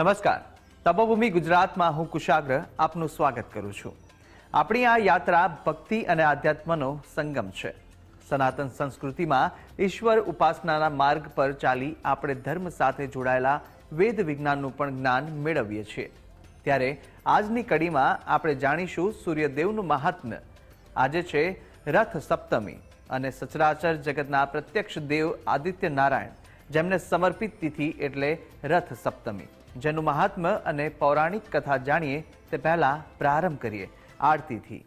નમસ્કાર. તપોભૂમિ ગુજરાતમાં હું કુશાગ્ર આપનું સ્વાગત કરું છું. આપણી આ યાત્રા ભક્તિ અને આધ્યાત્મનો સંગમ છે. સનાતન સંસ્કૃતિમાં ઈશ્વર ઉપાસનાના માર્ગ પર ચાલી આપણે ધર્મ સાથે જોડાયેલા વેદ વિજ્ઞાનનું પણ જ્ઞાન મેળવીએ છીએ. ત્યારે આજની કડીમાં આપણે જાણીશું સૂર્યદેવનું મહાત્મ્ય. આજે છે રથ સપ્તમી અને સચરાચર જગતના પ્રત્યક્ષ દેવ આદિત્ય નારાયણ જેમને સમર્પિત તિથિ એટલે રથ સપ્તમી. જેનું મહાત્મ્ય અને પૌરાણિક કથા જાણીએ તે પહેલાં પ્રારંભ કરીએ આરતીથી.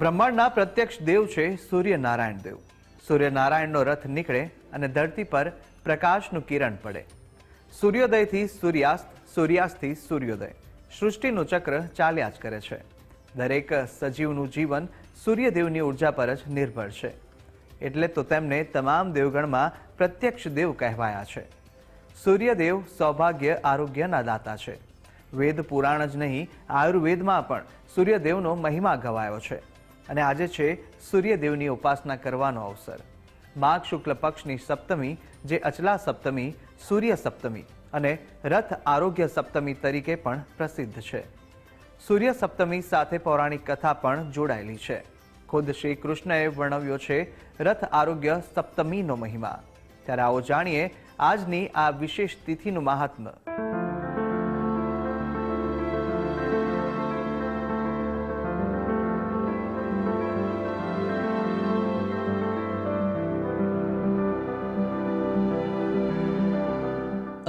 બ્રહ્માંડના પ્રત્યક્ષ દેવ છે સૂર્યનારાયણ દેવ. સૂર્યનારાયણનો રથ નીકળે અને ધરતી પર પ્રકાશનું કિરણ પડે. સૂર્યોદયથી સૂર્યાસ્ત, સૂર્યાસ્તથી સૂર્યોદય. સૃષ્ટિનું ચક્ર ચાલ્યા જ કરે છે. દરેક સજીવનું જીવન સૂર્યદેવની ઊર્જા પર જ નિર્ભર છે. એટલે તો તેમને તમામ દેવગણમાં પ્રત્યક્ષ દેવ કહેવાયા છે. સૂર્યદેવ સૌભાગ્ય આરોગ્યના દાતા છે. વેદ પુરાણ જ નહીં, આયુર્વેદમાં પણ સૂર્યદેવનો મહિમા ગવાયો છે. અને આજે છે સૂર્યદેવની ઉપાસના કરવાનો અવસર. માઘ શુક્લ પક્ષની સપ્તમી, જે અચલા સપ્તમી, સૂર્ય સપ્તમી અને રથ આરોગ્ય સપ્તમી તરીકે પણ પ્રસિદ્ધ છે. સૂર્ય સપ્તમી સાથે પૌરાણિક કથા પણ જોડાયેલી છે. ખુદ શ્રી કૃષ્ણએ વર્ણવ્યો છે રથ આરોગ્ય સપ્તમીનો મહિમા. ત્યારે આવો જાણીએ આજની આ વિશેષ તિથિનું મહાત્મ્ય.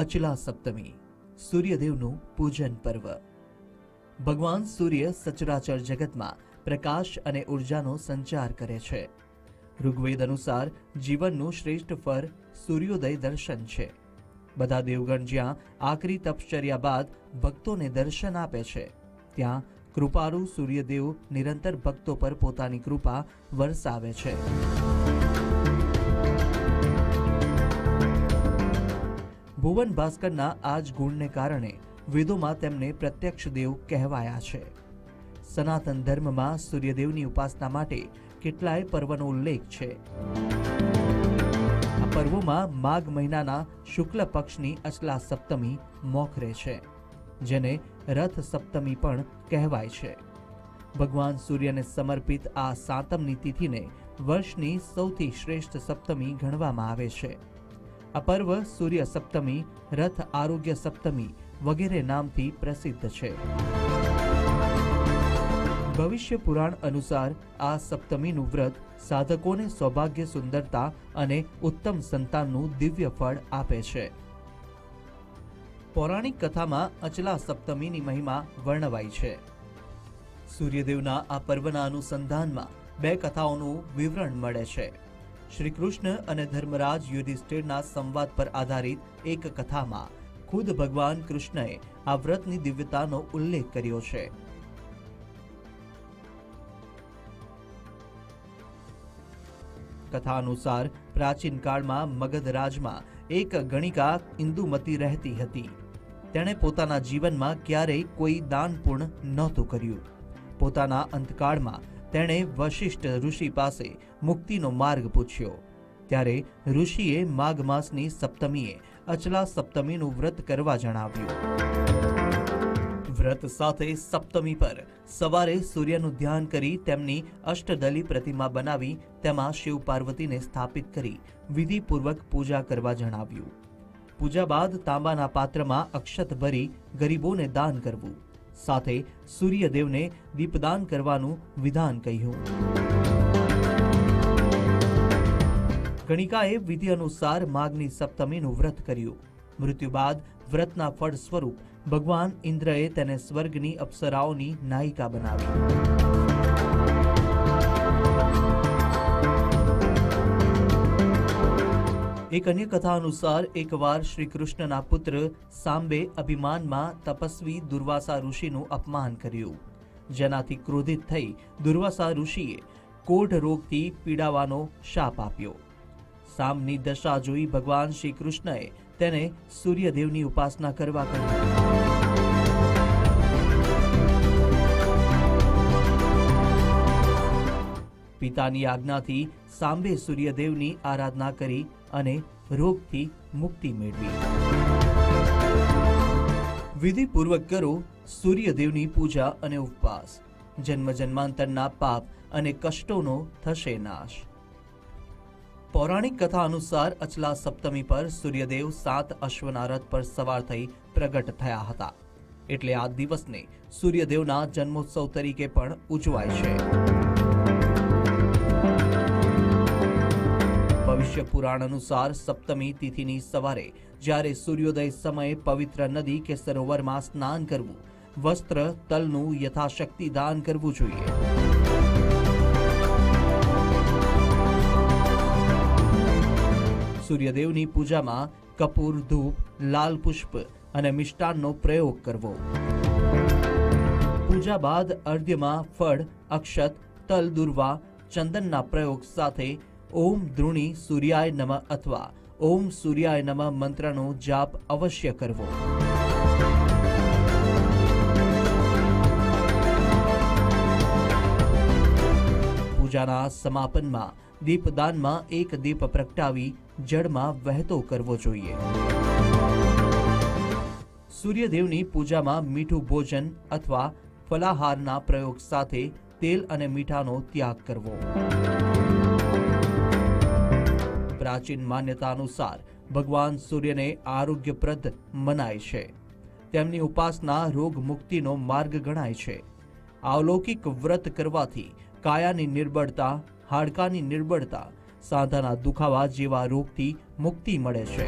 અચલા સપ્તમી, સૂર્યદેવનું પૂજન પર્વ. ભગવાન સૂર્ય સચરાચર જગતમાં પ્રકાશ અને ઉર્જાનો સંચાર કરે છે. ઋગ્વેદ અનુસાર જીવનનું શ્રેષ્ઠ ફળ સૂર્યોદય દર્શન છે. બધા દેવગણ જ્યાં આકરી તપશ્ચર્યા બાદ ભક્તોને દર્શન આપે છે, ત્યાં કૃપાળુ સૂર્યદેવ નિરંતર ભક્તો પર પોતાની કૃપા વરસાવે છે. ભુવન ભાસ્કરના આ જ ગુણને કારણે વેદોમાં તેમને પ્રત્યક્ષ દેવ કહેવાયા છે. સનાતન ધર્મમાં સૂર્યદેવની ઉપાસના માટે કેટલાય પર્વનો ઉલ્લેખ છે. આ પર્વોમાં માઘ મહિનાના શુક્લ પક્ષની અચલા સપ્તમી મોખરે છે, જેને રથ સપ્તમી પણ કહેવાય છે. ભગવાન સૂર્યને સમર્પિત આ સાતમની તિથિને વર્ષની સૌથી શ્રેષ્ઠ સપ્તમી ગણવામાં આવે છે. આ પર્વ સૂર્ય સપ્તમી, રથ આરોગ્ય સપ્તમી વગેરે નામથી પ્રસિદ્ધ છે. ભવિષ્ય પુરાણ અનુસાર આ સપ્તમીનું વ્રત સાધકોને સૌભાગ્ય, સુંદરતા અને ઉત્તમ સંતાનનું દિવ્ય ફળ આપે છે. પૌરાણિક કથામાં અચલા સપ્તમીની મહિમા વર્ણવાઈ છે. સૂર્યદેવના આ પર્વના અનુસંધાનમાં બે કથાઓનું વિવરણ મળે છે. શ્રી કૃષ્ણ અને ધર્મરાજ યુધિષ્ઠિરના સંવાદ પર આધારિત એક કથામાં ખુદ ભગવાન કૃષ્ણએ આ વ્રતની દિવ્યતાનો ઉલ્લેખ કર્યો છે. કથા અનુસાર પ્રાચીન કાળમાં મગધ રાજમાં એક ગણિકા ઇન્દુમતી રહેતી હતી. તેણે પોતાના જીવનમાં ક્યારેય કોઈ દાન પૂર્ણ નહોતું કર્યું. પોતાના અંતકાળમાં તેણે વશિષ્ઠ ઋષિ પાસે મુક્તિનો માર્ગ પૂછ્યો. ત્યારે ઋષિએ માઘ માસની સપ્તમીએ અચલા સપ્તમીનું વ્રત કરવા જણાવ્યું. વ્રત સાથે સપ્તમી પર સવારે સૂર્યનું ધ્યાન કરી તેમની અષ્ટદલી પ્રતિમા બનાવી તેમાં શિવ પાર્વતીને સ્થાપિત કરી વિધિપૂર્વક પૂજા કરવા જણાવ્યું. પૂજા બાદ તાંબાના પાત્રમાં અક્ષત ભરી ગરીબોને દાન કરવું. સાથે સૂર્યદેવને દીપદાન કરવાનું વિધાન કહ્યું. ગણિકાએ વિધિ અનુસાર માગની સપ્તમીનું વ્રત કર્યું. મૃત્યુ બાદ વ્રતના ફળ સ્વરૂપ ભગવાન ઇન્દ્રએ તેને સ્વર્ગની અપ્સરાઓની નાયિકા બનાવી. એક અન્ય કથા અનુસાર, એકવાર શ્રી કૃષ્ણના પુત્ર સાંબે અભિમાનમાં તપસ્વી દુર્વાસા ઋષિનું અપમાન કર્યું. જેનાથી ક્રોધિત થઈ દુર્વાસા ઋષિએ કોઢ રોગથી પીડાવાનો શાપ આપ્યો. સામની દશા જોઈ ભગવાન શ્રી કૃષ્ણએ તેને સૂર્યદેવની ઉપાસના કરવા કહ્યું. પિતાની આજ્ઞાથી સાંબે સૂર્યદેવની આરાધના કરી અને રોગથી મુક્તિ મેળવી. વિધિપૂર્વક કરો સૂર્યદેવની પૂજા અને ઉપવાસ. જન્મ જન્માંતરના પાપ અને કષ્ટોનો થશે નાશ. પૌરાણિક કથા અનુસાર અચલા સપ્તમી પર સૂર્યદેવ સાત અશ્વના રથ પર સવાર થઈ પ્રગટ થયા હતા. એટલે આ દિવસને સૂર્યદેવના જન્મોત્સવ તરીકે પણ ઉજવાય છે. ભવિષ્ય પુરાણ અનુસાર સપ્તમી તિથિની સવારે જ્યારે સૂર્યોદય સમયે પવિત્ર નદી કે સરોવરમાં સ્નાન કરવું, વસ્ત્ર, તલનું યથાશક્તિ દાન કરવું જોઈએ. સૂર્યદેવની પૂજામાં કપૂર, ધૂપ, લાલ પુષ્પ અને મિષ્ટાનનો પ્રયોગ કરવો. પૂજા બાદ અર્ધ્યમાં ફળ, અક્ષત, તલ, દુર્વા, ચંદનના પ્રયોગ સાથે ઓમ દ્રુણી સૂર્યાય નમ અથવા ઓમ સૂર્યાય નમ મંત્રનો જાપ અવશ્ય કરવો. પૂજાના સમાપનમાં દીપદાનમાં એક દીપ પ્રગટાવી જળમાં વહેતો કરવો જોઈએ. સૂર્યદેવની પૂજામાં મીઠું ભોજન અથવા ફલાહારના પ્રયોગ સાથે તેલ અને મીઠાનો ત્યાગ કરવો. પ્રાચીન માન્યતા અનુસાર ભગવાન સૂર્યને આરોગ્યપ્રદ મનાય છે. તેમની ઉપાસના રોગ મુક્તિનો માર્ગ ગણાય છે. અલૌકિક વ્રત કરવાથી કાયાની નિર્બળતા, હાડકાની નિર્બળતા, સાંધાના દુખાવા જેવા રોગથી મુક્તિ મળે છે.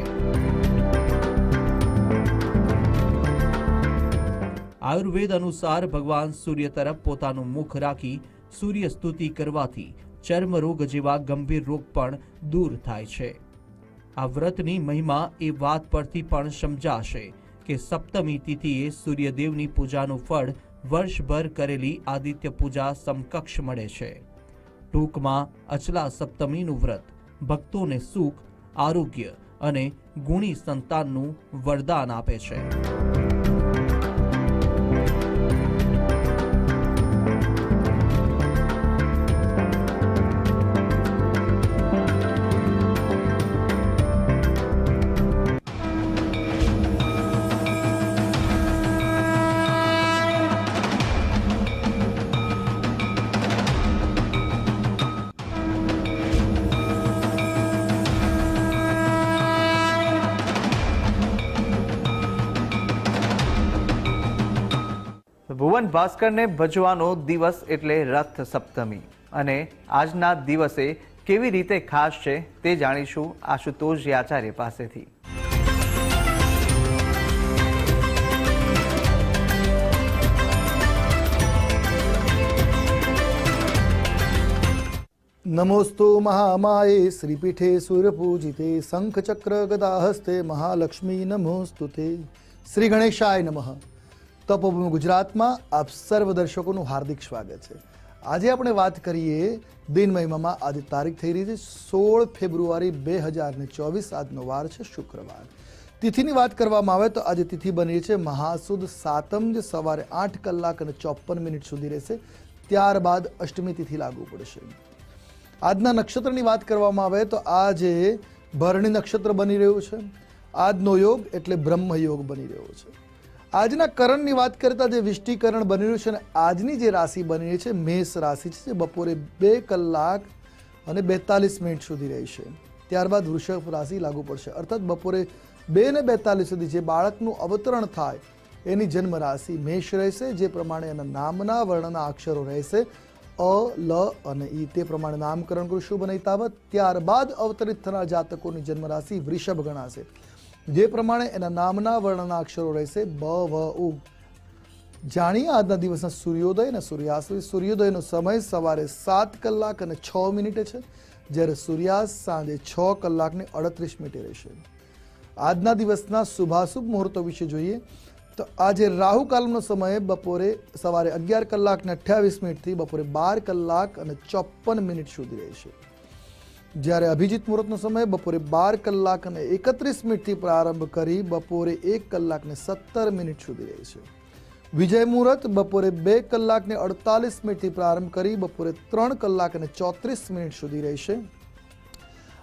આયુર્વેદ અનુસાર ભગવાન સૂર્ય તરફ પોતાનું મુખ રાખી સૂર્ય સ્તુતિ કરવાથી ચર્મરોગ જેવા ગંભીર રોગ પણ દૂર થાય છે. આ વ્રતની મહિમા એ વાત પરથી પણ સમજાશે કે સપ્તમી તિથિએ સૂર્યદેવની પૂજાનું ફળ વર્ષભર કરેલી આદિત્ય પૂજા સમકક્ષ મળે છે. ટૂંકમાં અચલા સપ્તમીનું વ્રત ભક્તોને સુખ, આરોગ્ય અને ગુણી સંતાનનું વરદાન આપે છે. ભુવન ભાસ્કરને ભજવાનો દિવસ એટલે રથ સપ્તમી. અને આજના દિવસે કેવી રીતે ખાસ છે તે જાણીશું આશુતોષ આચાર્ય પાસેથી. નમોસ્તુ મહામાયે શ્રીપીઠે સૂર્યપૂજિતે શંખચક્ર ગદાહસ્તે મહાલક્ષ્મી નમોસ્તુ તે શ્રી ગણેશાય નમઃ. તપોભૂમિ ગુજરાતમાં આપ સર્વ દર્શકોનું હાર્દિક સ્વાગત છે. આજે આપણે વાત કરીએ દિન મહિમામાં આજે તારીખ થઈ રહી છે, સોળ ફેબ્રુઆરી બે હજાર ચોવીસ આજનો વાર છે, શુક્રવાર. તિથિની વાત કરવામાં આવે તો આજે તિથિ બની છે, મહાસુદ સાતમ, જે સવારે આઠ કલાક અને ચોપન મિનિટ સુધી રહેશે. ત્યારબાદ અષ્ટમી તિથિ લાગુ પડશે. આજના નક્ષત્રની વાત કરવામાં આવે તો આજે ભરણી નક્ષત્ર બની રહ્યું છે. આજનો યોગ એટલે બ્રહ્મ યોગ બની રહ્યો છે. આજના કરણની વાત કરતા જે વિષ્ટિકરણ બની રહ્યું છે અને આજની જે રાશિ બની રહી છે, મેષ રાશિ છે, જે બપોરે બે કલાક અને બેતાલીસ મિનિટ સુધી રહેશે ત્યારબાદ વૃષભ રાશિ લાગુ પડશે. અર્થાત બપોરે બે ને બેતાલીસ સુધી જે બાળકનું અવતરણ થાય, એની જન્મ રાશિ મેષ રહેશે, જે પ્રમાણે એના નામના વર્ણના અક્ષરો રહેશે, અ, લ અને ઈ. તે પ્રમાણે નામકરણ કરું શુભ નહીં તાવત ત્યારબાદ અવતરિત થનાર જાતકોની જન્મ રાશિ વૃષભ ગણાશે. જે પ્રમાણે એના નામના વર્ણના અક્ષરો રહેશે બ, વ, ઉ. જાણીએ આજના દિવસના સૂર્યોદય અને સૂર્યાસ્ત. સૂર્યોદયનો સમય સવારે સાત કલાક અને છ મિનિટે છે, જ્યારે સૂર્યાસ્ત સાંજે છ કલાકને અડત્રીસ મિનિટે રહેશે. આજના દિવસના શુભાશુભ મુહૂર્તો વિશે જોઈએ, તો આજે રાહુ કાલનો સમય બપોરે સવારે અગિયાર કલાક ને અઠ્યાવીસ મિનિટથી બપોરે બાર કલાક અને ચોપન મિનિટ સુધી રહેશે. જ્યારે અભિજીત મુહૂર્તનો સમય બપોરે બાર કલાક અને એકત્રીસ મિનિટથી પ્રારંભ કરી બપોરે એક કલાકને સત્તર મિનિટ સુધી રહેશે વિજય મુહૂર્ત બપોરે બે કલાકને અડતાલીસ મિનિટથી પ્રારંભ કરી બપોરે ત્રણ કલાક અને ચોત્રીસ મિનિટ સુધી રહેશે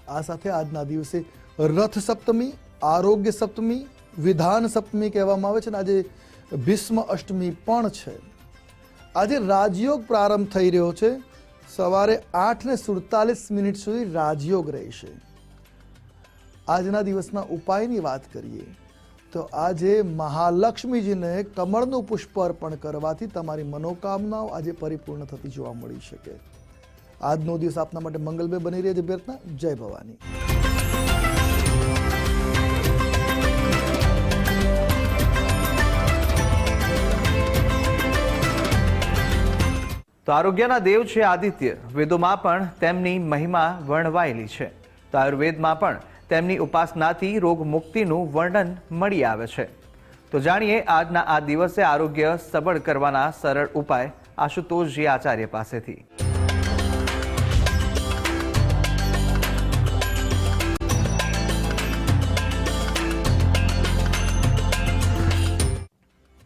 આ સાથે આજના દિવસે રથ સપ્તમી, આરોગ્ય સપ્તમી, વિધાન સપ્તમી કહેવામાં આવે છે અને આજે ભીષ્મ અષ્ટમી પણ છે. આજે રાજયોગ પ્રારંભ થઈ રહ્યો છે. સવારે આઠ ને સુડતાલીસ મિનિટ સુધી રાજયોગ રહેશે. આજના દિવસના ઉપાયની વાત કરીએ, તો આજે મહાલક્ષ્મીજીને કમળનું પુષ્પ અર્પણ કરવાથી તમારી મનોકામનાઓ આજે પરિપૂર્ણ થતી જોવા મળી શકે. આજનો દિવસ આપના માટે મંગલમય બની રહે છે પ્રાર્થના જય ભવાની. તો આરોગ્યના દેવ છે આદિત્ય. વેદોમાં પણ તેમની મહિમા વર્ણવાયેલી છે. તો આયુર્વેદમાં પણ તેમની ઉપાસનાથી રોગ મુક્તિનું વર્ણન મળી આવે છે. તો જાણીએ આજના આ દિવસે આરોગ્ય સબળ કરવાના સરળ ઉપાય આશુતોષજી આચાર્ય પાસેથી.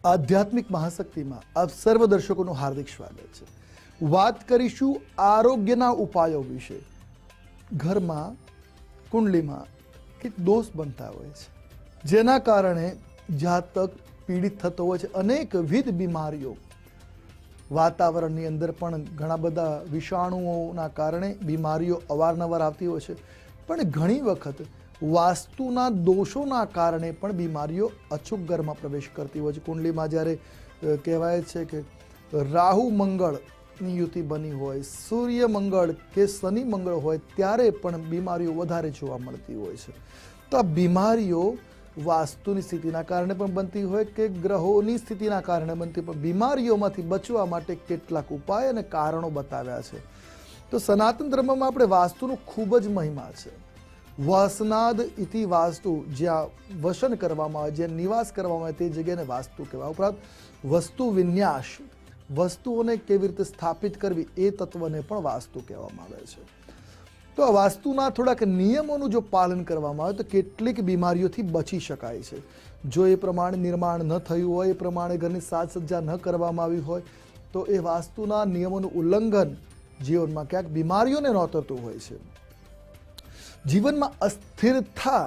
આધ્યાત્મિક મહાશક્તિમાં આપ સર્વ દર્શકોનું હાર્દિક સ્વાગત છે. વાત કરીશું આરોગ્યના ઉપાયો વિશે. ઘરમાં, કુંડલીમાં કંઈક દોષ બનતા હોય છે. જેના કારણે જાતક પીડિત થતો હોય છે. અનેકવિધ બીમારીઓ. વાતાવરણની અંદર પણ ઘણા બધા વિષાણુઓના કારણે બીમારીઓ અવારનવાર આવતી હોય છે. પણ ઘણી વખત વાસ્તુના દોષોના કારણે પણ બીમારીઓ અચૂક ઘરમાં પ્રવેશ કરતી હોય છે. કુંડલીમાં જ્યારે કહેવાય છે કે રાહુ મંગળની યુતિ બની હોય, સૂર્ય મંગળ કે શનિ મંગળ હોય, ત્યારે પણ બીમારીઓ વધારે જોવા મળતી હોય છે. તો આ બીમારીઓ વાસ્તુની સ્થિતિના કારણે પણ બનતી હોય કે ગ્રહોની સ્થિતિના કારણે બનતી પણ બીમારીઓમાંથી બચવા માટે કેટલાક ઉપાય અને કારણો બતાવ્યા છે. તો સનાતન ધર્મમાં આપણે વાસ્તુનું ખૂબ જ મહિમા છે. વાસનાદ ઇતિ વાસ્તુ, જ્યાં વસન કરવામાં આવે જ્યાં નિવાસ કરવામાં આવે તે જગ્યાને વાસ્તુ કહેવાય. ઉપરાંત વસ્તુ વિન્યાસ, વસ્તુઓને કેવી રીતે સ્થાપિત કરવી એ તત્વને પણ વાસ્તુ કહેવામાં આવે છે. તો આ વાસ્તુના થોડાક નિયમોનું જો પાલન કરવામાં આવે તો કેટલીક બીમારીઓથી બચી શકાય છે. જો એ પ્રમાણે નિર્માણ ન થયું હોય, એ પ્રમાણે ઘરની સાજ સજ્જા ન કરવામાં આવી હોય, તો એ વાસ્તુના નિયમોનું ઉલ્લંઘન જીવનમાં ક્યાંક બીમારીઓને નોતરતું હોય છે. જીવનમાં અસ્થિરતા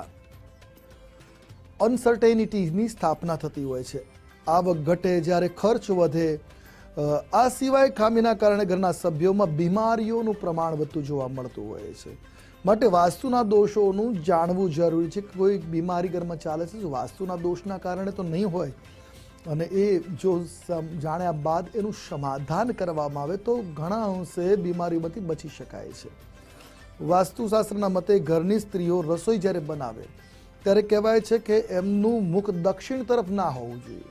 અનસર્ટેનિટીની સ્થાપના થતી હોય છે. આવક ઘટે, જ્યારે ખર્ચ વધે આ સિવાય ખામીના કારણે ઘરના સભ્યોમાં બીમારીઓનું પ્રમાણ વધતું જોવા મળતું હોય છે. માટે વાસ્તુના દોષોનું જાણવું જરૂરી છે કોઈ બીમારી ઘરમાં ચાલે છે વાસ્તુના દોષના કારણે તો નહીં હોય, અને એ જો જાણ્યા બાદ એનું સમાધાન કરવામાં આવે તો ઘણા અંશે બીમારીઓમાંથી બચી શકાય છે. વાસ્તુશાસ્ત્રના મતે ઘરની સ્ત્રીઓ રસોઈ જ્યારે બનાવે, ત્યારે કહેવાય છે કે એમનું મુખ દક્ષિણ તરફ ના હોવું જોઈએ.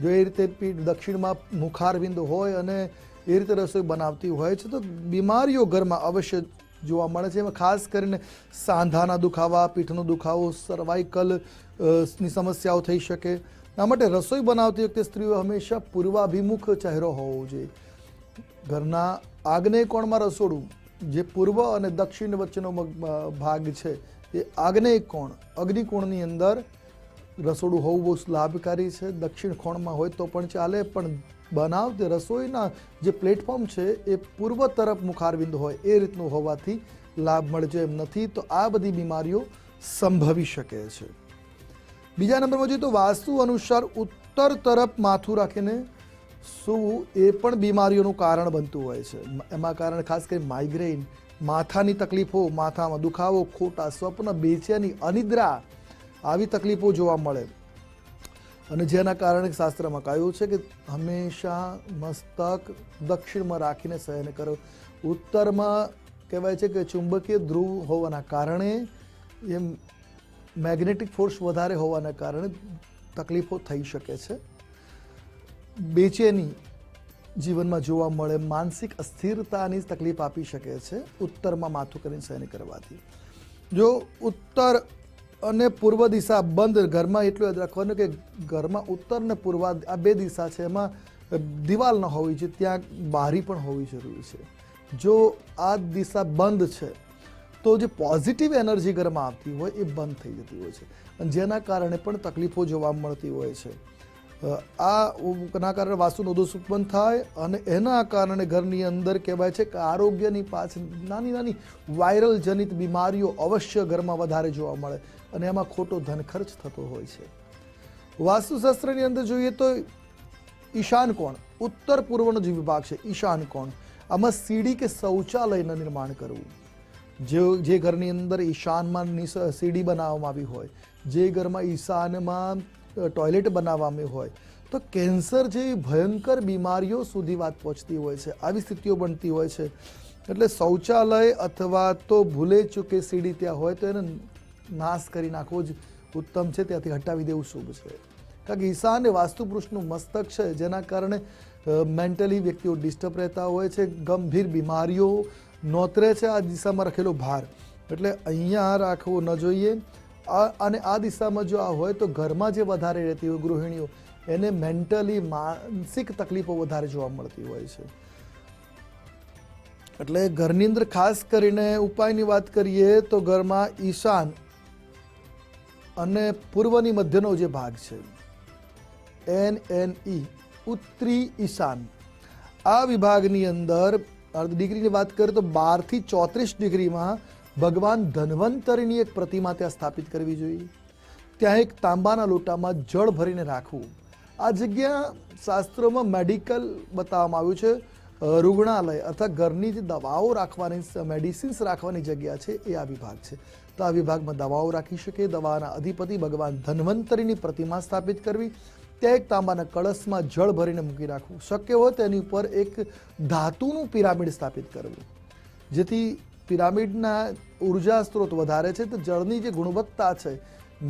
જો એ રીતે પીઠ દક્ષિણમાં મુખારવિંદ હોય અને એ રીતે રસોઈ બનાવતી હોય છે, તો બીમારીઓ ઘરમાં અવશ્ય જોવા મળે છે. એમાં ખાસ કરીને સાંધાના દુખાવા, પીઠનો દુખાવો સર્વાઇકલની સમસ્યાઓ થઈ શકે. આ માટે રસોઈ બનાવતી વખતે સ્ત્રીઓ હંમેશા પૂર્વાભિમુખ ચહેરો હોવો જોઈએ. ઘરના આગનેય કોણમાં રસોડું જે પૂર્વ અને દક્ષિણ વચ્ચેનો ભાગ છે, એ આગ્નેય કોણ? અગ્નિકોણની અંદર રસોડું હોવું બહુ લાભકારી છે. દક્ષિણ કોણમાં હોય તો પણ ચાલે, પણ બનાવતી રસોઈના જે પ્લેટફોર્મ છે, એ પૂર્વ તરફ મુખારવિંદ હોય, એ રીતનું હોવાથી લાભ મળજો એમ નથી. તો આ બધી બીમારીઓ સંભવી શકે છે. બીજા નંબરમાં જોઈએ તો વાસ્તુ અનુસાર ઉત્તર તરફ માથું રાખીને સૂવું એ પણ બીમારીઓનું કારણ બનતું હોય છે? એમાં કારણ ખાસ કરી માઇગ્રેન માથાની તકલીફો, માથામાં દુખાવો, ખોટા સ્વપ્ન, બેચેની અનિદ્રા આવી તકલીફો જોવા મળે. અને જેના કારણે શાસ્ત્રમાં કહ્યું છે કે હંમેશા મસ્તક દક્ષિણમાં રાખીને સહન કરો. ઉત્તરમાં કહેવાય છે કે ચુંબકીય ધ્રુવ હોવાના કારણે એમ મેગ્નેટિક ફોર્સ વધારે હોવાના કારણે તકલીફો થઈ શકે છે. બેચેની જીવનમાં જોવા મળે માનસિક અસ્થિરતાની તકલીફ આપી શકે છે, ઉત્તરમાં માથું કરીને શયન કરવાથી. જો ઉત્તર અને પૂર્વ દિશા બંધ, ઘરમાં એટલું યાદ રાખવાનું કે ઘરમાં ઉત્તર ને પૂર્વ આ બે દિશા છે, એમાં દિવાલ ન હોવી જોઈએ, ત્યાં બારી પણ હોવી જરૂરી છે. જો આ દિશા બંધ છે, તો જે પોઝિટિવ એનર્જી ઘરમાં આવતી હોય એ બંધ થઈ જતી હોય છે. અને જેના કારણે પણ તકલીફો જોવા મળતી હોય છે. આ ના કારણે વાસ્તુનો દોષ ઉત્પન્ન થાય અને એના કારણે ઘરની અંદર કહેવાય છે કે આરોગ્યની પાછળ નાની નાની વાયરલ જનિત બીમારીઓ અવશ્ય ઘરમાં વધારે જોવા મળે અને એમાં ખોટો ધન ખર્ચ થતો હોય છે. વાસ્તુશાસ્ત્રની અંદર જોઈએ તો ઈશાન કોણ? ઉત્તર પૂર્વનો જે વિભાગ છે, ઈશાન કોણ? આમાં સીડી કે શૌચાલયનું નિર્માણ કરવું. જે જે ઘરની અંદર ઈશાનમાં સીડી બનાવવામાં આવી હોય, જે ઘરમાં ઈશાનમાં ટોયલેટ બનાવવામાં હોય, તો કેન્સર જેવી ભયંકર બીમારીઓ સુધી વાત પહોંચતી હોય છે. આવી સ્થિતિઓ બનતી હોય છે. એટલે શૌચાલય અથવા તો ભૂલે ચૂકે સીડી ત્યાં હોય, તો એને નાશ કરી નાખવો જ ઉત્તમ છે. ત્યાંથી હટાવી દેવું શુભ છે. કારણ કે ઈશાન એ વાસ્તુ પુરુષનું મસ્તક છે, જેના કારણે મેન્ટલી વ્યક્તિઓ ડિસ્ટર્બ રહેતા હોય છે, ગંભીર બીમારીઓ નોતરે છે આ દિશામાં રખેલો ભાર. એટલે અહીંયા રાખવો ન જોઈએ. અને આ દિશામાં જો આ હોય તો ઘરમાં જે વધારે રહેતી હોય ગૃહિણીઓ, એને મેન્ટલી માનસિક તકલીફો વધારે જોવા મળતી હોય છે. એટલે ઘરની અંદર ખાસ કરીને ઉપાયની વાત કરીએ તો ઘરમાં ઈશાન અને પૂર્વની મધ્યનો જે ભાગ છે, એન એન ઈ, ઉત્તરી ઈશાન. આ વિભાગની અંદર ડિગ્રીની વાત કરીએ તો બારથી ચોત્રીસ ડિગ્રીમાં ભગવાન ધન્વંતરીની એક પ્રતિમા ત્યાં સ્થાપિત કરવી જોઈએ. ત્યાં એક તાંબાના લોટામાં જળ ભરીને રાખવું. આ જગ્યા શાસ્ત્રોમાં મેડિકલ બતાવવામાં આવ્યું છે. રૂગ્ણાલય અથવા ઘરની જે દવાઓ રાખવાની મેડિસિન્સ રાખવાની જગ્યા છે એ આ વિભાગ છે. તો આ વિભાગમાં દવાઓ રાખી શકે, દવાના અધિપતિ ભગવાન ધન્વંતરીની પ્રતિમા સ્થાપિત કરવી, ત્યાં એક તાંબાના કળશમાં જળ ભરીને મૂકી રાખવું. શક્ય હોય તેની ઉપર એક ધાતુનું પિરામિડ સ્થાપિત કરવું. જેથી પિરામિડના ઊર્જા સ્ત્રોત વધારે છે, તો જળની જે ગુણવત્તા છે,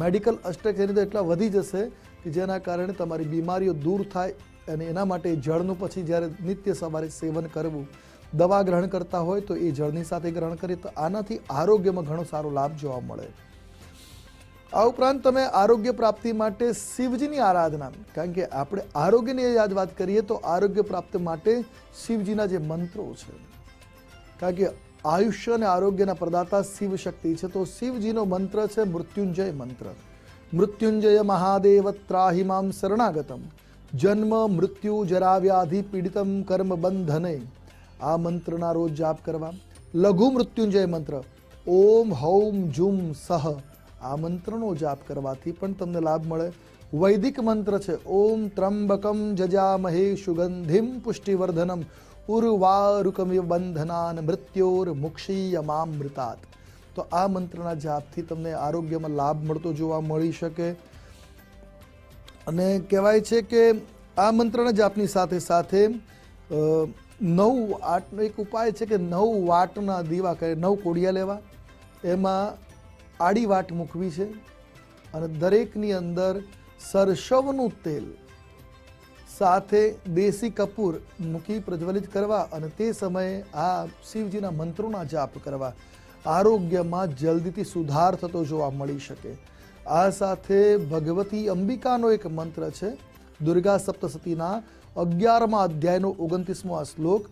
મેડિકલ અષ્ટક એની તો એટલા વધી જશે કે જેના કારણે તમારી બીમારીઓ દૂર થાય અને એના માટે જળનું પછી જ્યારે નિત્ય સવારે સેવન કરવું, દવા ગ્રહણ કરતા હોય તો એ જળની સાથે ગ્રહણ કરીએ તો આનાથી આરોગ્યમાં ઘણો સારો લાભ જોવા મળે. આ ઉપરાંત તમે આરોગ્ય પ્રાપ્તિ માટે શિવજીની આરાધના, કારણ કે આપણે આરોગ્યની યાદ વાત કરીએ તો આરોગ્ય પ્રાપ્તિ માટે શિવજીના જે મંત્રો છે, કારણ કે આયુષ્ય અને આરોગ્યના પ્રદાતા શિવ શક્તિ છે તો શિવજીનો મંત્ર છે મૃત્યુંજય મંત્ર મૃત્યુંજય મહાદેવ ત્રાહિ મામ શરણાગતમ જન્મ મૃત્યુ જરા વ્યાધિ પીડિતમ કર્મ બંધને આ મંત્રના રોજ જાપ કરવા લઘુ મૃત્યુંજય મંત્ર ઓમ હૌમ જુમ સહ આ મંત્રનો જાપ કરવાથી પણ તમને લાભ મળે। વૈદિક મંત્ર છે, ઓમ, ત્રંબકમ જજામહે સુગંધિમ પુષ્ટિવર્ધનમ। ઉર્વારુકમિવ બંધનાન મૃત્યોર મુક્ષીયમામૃતાત તો આ મંત્રના જાપથી તમને આરોગ્યમાં લાભ મળતો જોવા મળી શકે. અને કહેવાય છે કે આ મંત્રના જાપની સાથે સાથે નવ આટનો એક ઉપાય છે કે નવ વાટના દીવા કરે, નવ કોડિયા લેવા. એમાં આડી વાટ મૂકવી છે અને દરેકની અંદર સરસવનું તેલ સાથે દેશી કપૂર મૂકી પ્રજ્વલિત કરવા અને તે સમયે આ શિવજીના મંત્રોના જાપ કરવા આરોગ્યમાં જલ્દીથી સુધાર થતો જોવા મળી શકે. આ સાથે ભગવતી અંબિકાનો એક મંત્ર છે, દુર્ગા સપ્તસતીના અગિયારમા અધ્યાયનો ઓગણત્રીસમો શ્લોક,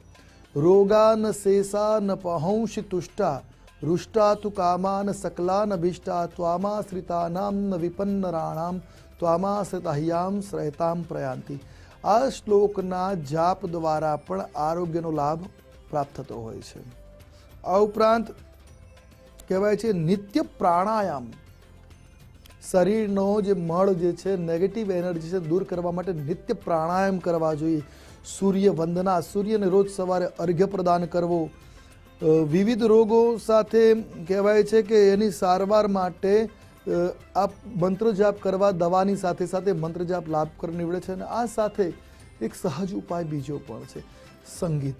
રોગાન શેષાન પહંશી તુષ્ટા, રુષ્ટા તુ કામાન સકલાન ભિષ્ટા ત્વામાશ્રિતાનામ વિપન્નરાણામ ત્વામાશ્રિતાહ્યામ શ્રયતામ પ્રયાંતિ આ શ્લોકના જાપ દ્વારા પણ આરોગ્યનો લાભ પ્રાપ્ત થતો હોય છે. આ ઉપરાંત કહેવાય છે નિત્ય પ્રાણાયામ. શરીરનો જે મળ જે છે નેગેટિવ એનર્જી છે, દૂર કરવા માટે નિત્ય પ્રાણાયામ કરવા જોઈએ. સૂર્ય વંદના, સૂર્યને રોજ સવારે અર્ઘ્ય પ્રદાન કરવો. વિવિધ રોગો સાથે કહેવાય છે કે એની સારવાર માટે આ મંત્ર જાપ કરવા દવાની સાથે સાથે મંત્ર જાપ લાભ કર નીવડે છે અને આ સાથે એક સહજ ઉપાય બીજો પણ છે. સંગીત.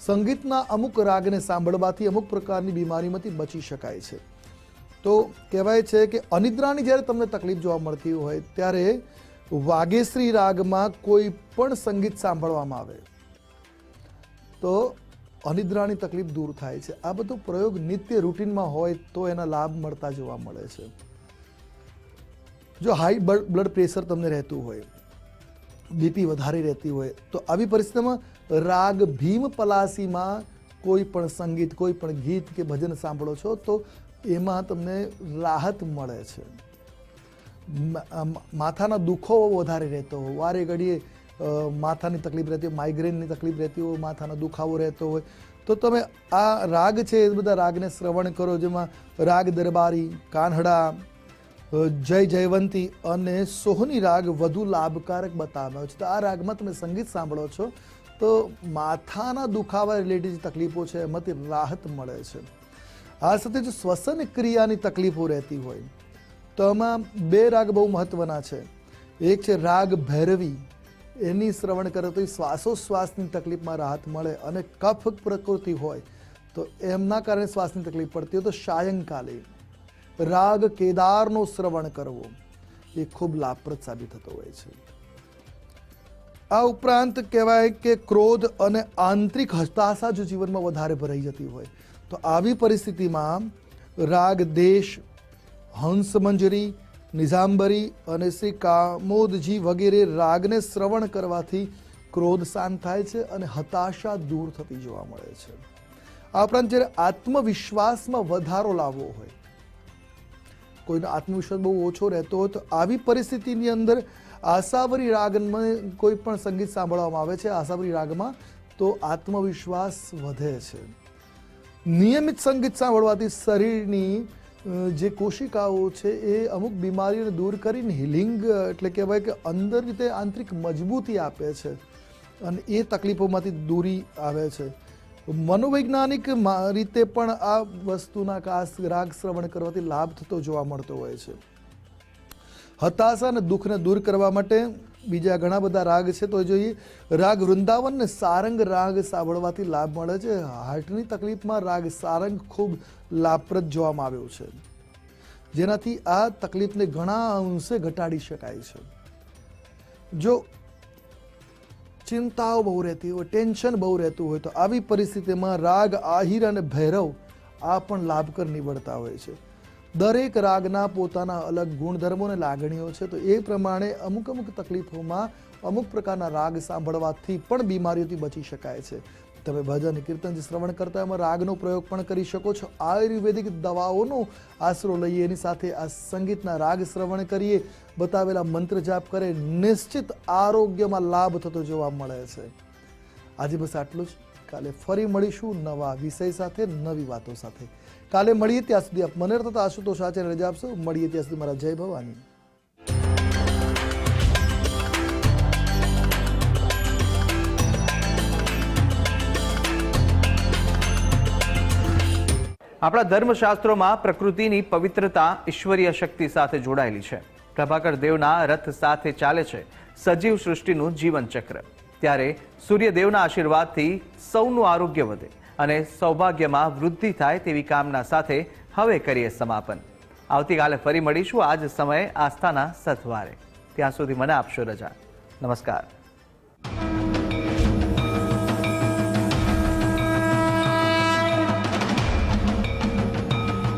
સંગીતના અમુક રાગને સાંભળવાથી અમુક પ્રકારની બીમારીમાંથી બચી શકાય છે. તો કહેવાય છે કે અનિદ્રાની જ્યારે તમને તકલીફ જોવા મળતી હોય ત્યારે વાગેશ્રી રાગમાં કોઈ પણ સંગીત સાંભળવામાં આવે. તો અનિદ્રાની તકલીફ દૂર થાય છે. આ બધો પ્રયોગ નિત્ય રૂટીનમાં હોય તો એના લાભ મળતા જોવા મળે છે. જો હાઈ બ્લડ પ્રેશર તમને રહેતું હોય, બીપી વધારે રહેતી હોય, તો આવી પરિસ્થિતિમાં રાગ, ભીમ, પલાસીમાં કોઈ પણ સંગીત, કોઈ પણ ગીત કે ભજન સાંભળો છો, તો એમાં તમને રાહત મળે છે. માથાના દુખો વધારે રહેતો હોય. વારે ઘડીએ માથાની તકલીફ રહેતી હોય માઇગ્રેનની તકલીફ રહેતી હોય, માથાનો દુખાવો રહેતો હોય, તો તમે આ રાગ છે એ બધા રાગને શ્રવણ કરો, જેમાં રાગ દરબારી, કાન્હડા જય જયવંતી અને સોહની રાગ વધુ લાભકારક બતાવ્યો છે. તો આ રાગમાં તમે સંગીત સાંભળો છો, તો માથાના દુખાવા રિલેટેડ તકલીફો છે, એમાંથી રાહત મળે છે. આ સાથે જો શ્વસન ક્રિયાની તકલીફો રહેતી હોય. તો આમાં બે રાગ બહુ મહત્વના છે. એક છે રાગ ભૈરવી એની શ્રવણ કરે તો એ શ્વાસોશ્વાસની તકલીફમાં રાહત મળે અને કફ પ્રકૃતિ હોય તો એમના કારણે શ્વાસની તકલીફ પડતી હોય તો સાયંકાલે રાગ કેદારનો શ્રવણ કરવો એ ખૂબ લાભપ્રદ સાબિત થતો હોય છે. આ ઉપરાંત કહેવાય કે ક્રોધ અને આંતરિક હતાશા જો જીવનમાં વધારે ભરાઈ જતી હોય તો આવી પરિસ્થિતિમાં રાગ, દેશ, હંસ મંજરી નિઝાંબરી અને શ્રી કામોદજી વગેરે રાગને શ્રવણ કરવાથી ક્રોધ શાંત થાય છે અને હતાશા દૂર થતી જોવા મળે છે. આ ઉપરાંત જ્યારે આત્મવિશ્વાસમાં વધારો લાવવો હોય, કોઈનો આત્મવિશ્વાસ બહુ ઓછો રહેતો હોય તો આવી પરિસ્થિતિની અંદર આશાવરી રાગમાં કોઈ પણ સંગીત સાંભળવામાં આવે છે, આશાવરી રાગમાં તો આત્મવિશ્વાસ વધે છે. નિયમિત સંગીત સાંભળવાથી શરીરની જે કોશિકાઓ છે એ અમુક બીમારીઓને દૂર કરીને હિલિંગ એટલે કહેવાય કે અંદર રીતે આંતરિક મજબૂતી આપે છે અને એ તકલીફોમાંથી દૂરી આવે છે. મનોવૈજ્ઞાનિક રીતે પણ આ વસ્તુના કાસ, રાગ શ્રવણ કરવાથી લાભ થતો જોવા મળતો હોય છે. હતાશા અને દુઃખને દૂર કરવા માટે બીજા ઘણા બધા રાગ છે, તો જોઈએ રાગ વૃંદાવન ને સારંગ રાગ સાંભળવાથી લાભ મળે છે. હાર્ટની તકલીફમાં રાગ સારંગ ખૂબ લાભપ્રદ જોવામાં આવ્યો છે. જેનાથી આ તકલીફને ઘણા અંશે ઘટાડી શકાય છે. જો ચિંતાઓ બહુ રહેતી હોય, ટેન્શન બહુ રહેતું હોય, તો આવી પરિસ્થિતિમાં રાગ, આહિર અને ભૈરવ આ પણ લાભકર નીવડતા હોય છે. દરેક રાગના પોતાના અલગ ગુણધર્મો અને લાગણીઓ છે, તો એ પ્રમાણે અમુક અમુક તકલીફોમાં અમુક પ્રકારના રાગ સાંભળવાથી પણ બીમારીઓથી બચી શકાય છે. તમે ભજન કીર્તન શ્રવણ કરતા એમાં રાગનો પ્રયોગ પણ કરી શકો છો. આયુર્વેદિક દવાઓનો આશરો લઈએ, એની સાથે આ સંગીતના રાગ શ્રવણ કરીએ. બતાવેલા મંત્ર જાપ કરે, નિશ્ચિત આરોગ્યમાં લાભ થતો જોવા મળે છે. આજે બસ આટલું જ. કાલે ફરી મળીશું નવા વિષય સાથે, નવી વાતો સાથે. કાલે મળીએ ત્યાં સુધી આપ મને તથા આશુતોષ આચાર્ય રજા આપશો. મળીએ ત્યાં સુધી મારા જય ભવાની. આપણા ધર્મશાસ્ત્રોમાં પ્રકૃતિની પવિત્રતા, ઈશ્વરીય શક્તિ સાથે જોડાયેલી છે. પ્રભાકર દેવના રથ સાથે ચાલે છે. સજીવ સૃષ્ટિનું જીવન ચક્ર ત્યારે સૂર્યદેવના આશીર્વાદથી સૌનું આરોગ્ય વધે અને સૌભાગ્યમાં વૃદ્ધિ થાય તેવી કામના સાથે હવે કરીએ સમાપન. આવતીકાલે ફરી મળીશું આજ સમયે આસ્થાના સથવારે. ત્યાં સુધી મને આપશો રજા. નમસ્કાર.